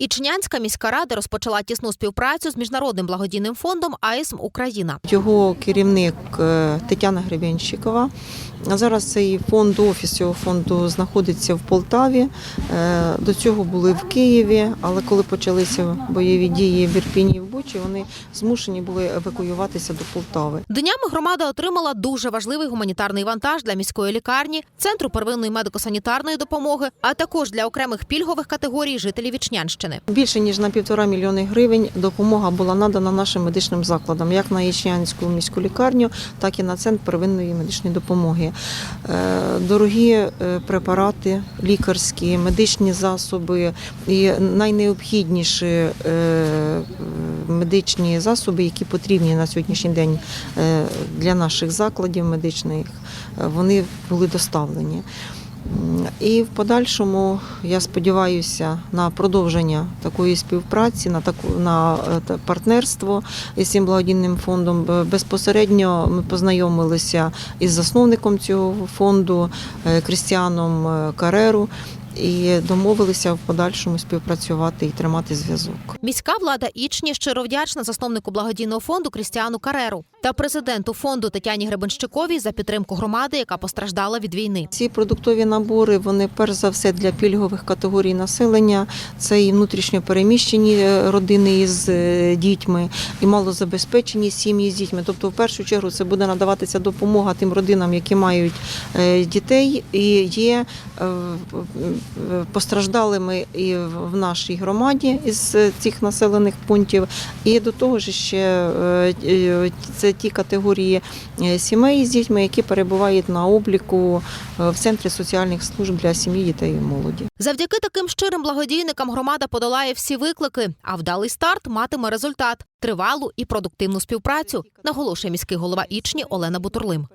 Ічнянська міська рада розпочала тісну співпрацю з міжнародним благодійним фондом АІСМ Україна. Його керівник е, Тетяна Гребенщикова. Зараз цей фонд, офіс цього фонду знаходиться в Полтаві. Е, До цього були в Києві, але коли почалися бойові дії в Ірпіні і в Бучі, вони змушені були евакуюватися до Полтави. Днями громада отримала дуже важливий гуманітарний вантаж для міської лікарні, центру первинної медико-санітарної допомоги, а також для окремих пільгових категорій жителів Ічнянщини. Більше ніж на півтора мільйони гривень допомога була надана нашим медичним закладам, як на Ічнянську міську лікарню, так і на центр первинної медичної допомоги. Е, Дорогі е, препарати, лікарські, медичні засоби і найнеобхідніші е, медичні засоби, які потрібні на сьогоднішній день для наших закладів медичних, вони були доставлені. І в подальшому я сподіваюся на продовження такої співпраці, на таку на е, партнерство із цим благодійним фондом. Безпосередньо ми познайомилися із засновником цього фонду е, Крістіаном е, Кареру і домовилися в подальшому співпрацювати і тримати зв'язок. Міська влада Ічні щиро вдячна засновнику благодійного фонду Крістіану Кареру та президенту фонду Тетяні Гребенщиковій за підтримку громади, яка постраждала від війни. Ці продуктові набори вони перш за все для пільгових категорій населення. Це і внутрішньо переміщені е, родини із е, дітьми, і малозабезпечені сім'ї з дітьми. Тобто, в першу чергу, це буде надаватися допомога тим родинам, які мають е, дітей і є постраждалими і в нашій громаді із цих населених пунктів. І до того ж ще е, е, ті категорії е, сімей з дітьми, які перебувають на обліку е, в центрі соціальних служб для сім'ї, дітей і молоді. Завдяки таким щирим благодійникам громада подолає всі виклики, а вдалий старт матиме результат тривалу і продуктивну співпрацю, наголошує міський голова Ічні Олена Бутурлим.